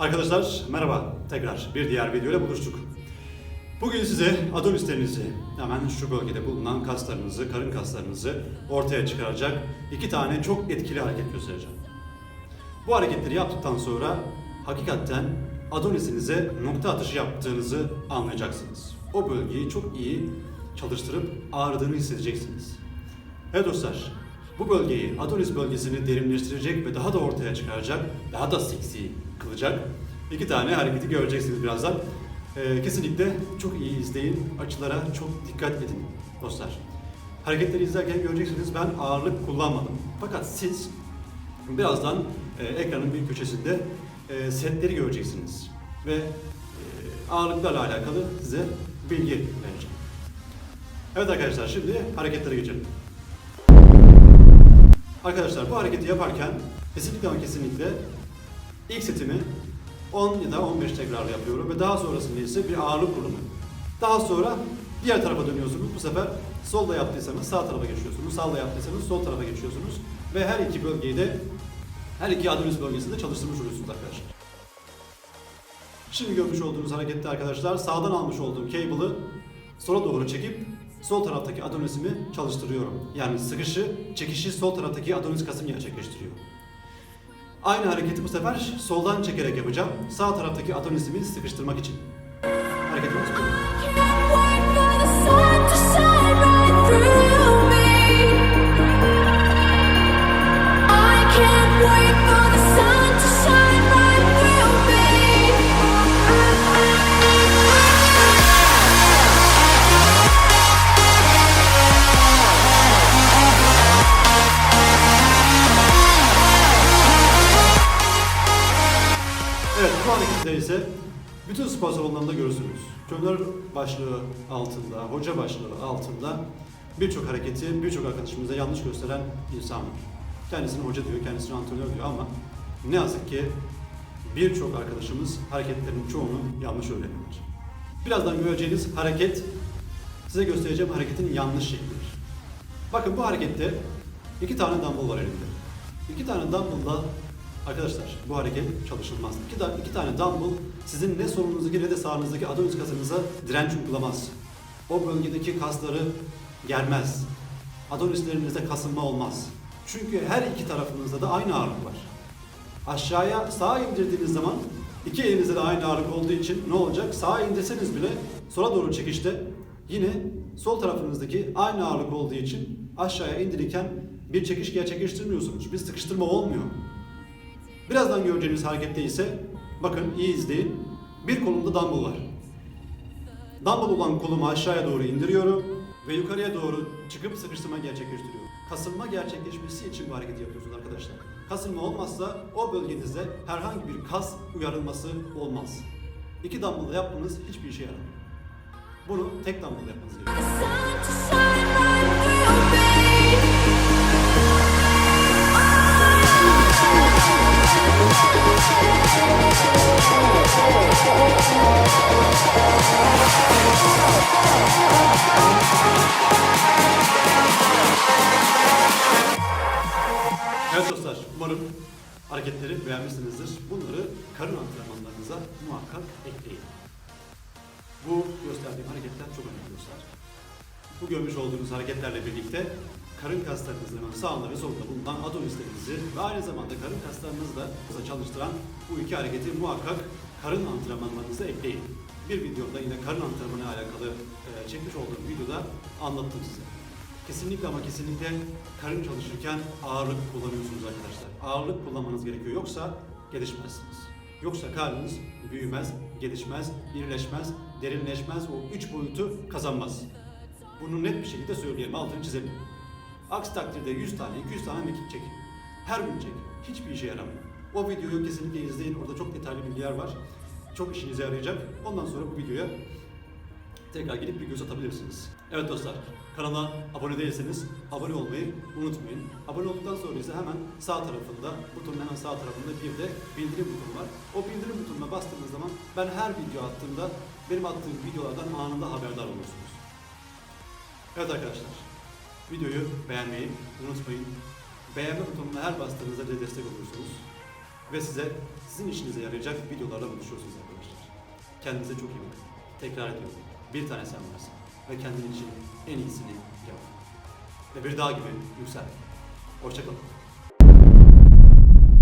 Arkadaşlar merhaba tekrar bir diğer videoyla buluştuk. Bugün size adonislerinizi hemen şu bölgede bulunan kaslarınızı, karın kaslarınızı ortaya çıkaracak iki tane çok etkili hareket göstereceğim. Bu hareketleri yaptıktan sonra hakikaten adonisinize nokta atışı yaptığınızı anlayacaksınız. O bölgeyi çok iyi çalıştırıp ağrıdığını hissedeceksiniz. Evet dostlar, bu bölgeyi, Adonis bölgesini derinleştirecek ve daha da ortaya çıkaracak, daha da seksi kılacak iki tane hareketi göreceksiniz birazdan. Ee, kesinlikle çok iyi izleyin, açılara çok dikkat edin dostlar. Hareketleri izlerken göreceksiniz ben ağırlık kullanmadım. Fakat siz birazdan e, ekranın bir köşesinde e, setleri göreceksiniz. Ve e, ağırlıklarla alakalı size bilgi vereceğim. Evet arkadaşlar şimdi hareketlere geçelim. Arkadaşlar bu hareketi yaparken kesinlikle ama kesinlikle ilk setimi 10 ya da 15 tekrarla yapıyorum ve daha sonrasında ise bir ağırlık kurumu. Daha sonra diğer tarafa dönüyorsunuz. Bu sefer solda yaptıysanız sağ tarafa geçiyorsunuz. Sağda yaptıysanız sol tarafa geçiyorsunuz. Ve her iki bölgeyi de her iki adonis bölgesinde çalıştırmış oluyorsunuz arkadaşlar. Şimdi görmüş olduğunuz harekette arkadaşlar sağdan almış olduğum cable'ı sola doğru çekip sol taraftaki adonisimi çalıştırıyorum. Yani sıkışı, çekişi sol taraftaki adonis kasım gerçekleştiriyor. Aynı hareketi bu sefer soldan çekerek yapacağım. Sağ taraftaki adonisimi sıkıştırmak için. Hareketimiz bu. Harekette ise bütün spor salonlarında görürsünüz. Kömür başlığı altında, hoca başlığı altında birçok hareketi birçok arkadaşımıza yanlış gösteren insan var. Kendisini hoca diyor, kendisini antrenör diyor ama ne yazık ki birçok arkadaşımız hareketlerin çoğunu yanlış öğreniyorlar. Birazdan göreceğiniz hareket size göstereceğim hareketin yanlış şeklidir. Bakın bu harekette iki tane dumbbell var elimde. İki tane dumbbell'la arkadaşlar bu hareket çalışılmaz. İki, ta- iki tane dumbbell sizin ne solunuzdaki ne de sağınızdaki adonis kasınıza direnç uygulamaz. O bölgedeki kasları germez. Adonislerinizde kasılma olmaz. Çünkü her iki tarafınızda da aynı ağırlık var. Aşağıya sağa indirdiğiniz zaman iki elinizde de aynı ağırlık olduğu için ne olacak? Sağa indirseniz bile sola doğru çekişte yine sol tarafınızdaki aynı ağırlık olduğu için aşağıya indirirken bir çekiş gerçekleştirmiyorsunuz. Bir sıkıştırma olmuyor. Birazdan göreceğiniz harekette ise bakın iyi izleyin. Bir kolumda dumbbell var. Dumbbell olan kolumu aşağıya doğru indiriyorum ve yukarıya doğru çıkıp sıkıştırma gerçekleştiriyorum. Kasılma gerçekleşmesi için bu hareketi yapıyorsunuz arkadaşlar. Kasılma olmazsa o bölgenizde herhangi bir kas uyarılması olmaz. İki dumbbell yapmanız hiçbir işe yaramıyor. Bunu tek dumbbell yapmanız gerekiyor. Hareketleri beğenmişsinizdir. Bunları karın antrenmanlarınıza muhakkak ekleyin. Bu gösterdiğim hareketler çok önemli dostlar. Bu görmüş olduğunuz hareketlerle birlikte karın kaslarınızın sağında ve solunda bulunan adonislerinizi ve aynı zamanda karın kaslarınızı da çalıştıran bu iki hareketi muhakkak karın antrenmanlarınıza ekleyin. Bir videoda yine karın antrenmanı alakalı e, çekmiş olduğum videoda anlattım size. Kesinlikle ama kesinlikle karın çalışırken ağırlık kullanıyorsunuz arkadaşlar. Ağırlık kullanmanız gerekiyor yoksa gelişmezsiniz. Yoksa karnınız büyümez, gelişmez, irileşmez, derinleşmez, o üç boyutu kazanmaz. Bunu net bir şekilde söyleyelim, altını çizelim. Aksi takdirde 100 tane, 200 tane mekik çekin. Her gün çekin. Hiçbir işe yaramıyor. O videoyu kesinlikle izleyin. Orada çok detaylı bilgiler var. Çok işinize yarayacak. Ondan sonra bu videoya tekrar gidip bir göz atabilirsiniz. Evet dostlar, kanala abone değilseniz abone olmayı unutmayın. Abone olduktan sonra ise hemen sağ tarafında, butonun hemen sağ tarafında bir de bildirim butonu var. O bildirim butonuna bastığınız zaman ben her video attığımda benim attığım videolardan anında haberdar olursunuz. Evet arkadaşlar, videoyu beğenmeyi unutmayın. Beğenme butonuna her bastığınızda bize destek olursunuz. ve size sizin işinize yarayacak videolarla buluşuyorsunuz arkadaşlar. Kendinize çok iyi bakın. Tekrar ediyorum. Bir tane sen varsın ve kendin için en iyisini yap. Ve bir dağ gibi yüksel. Hoşçakalın.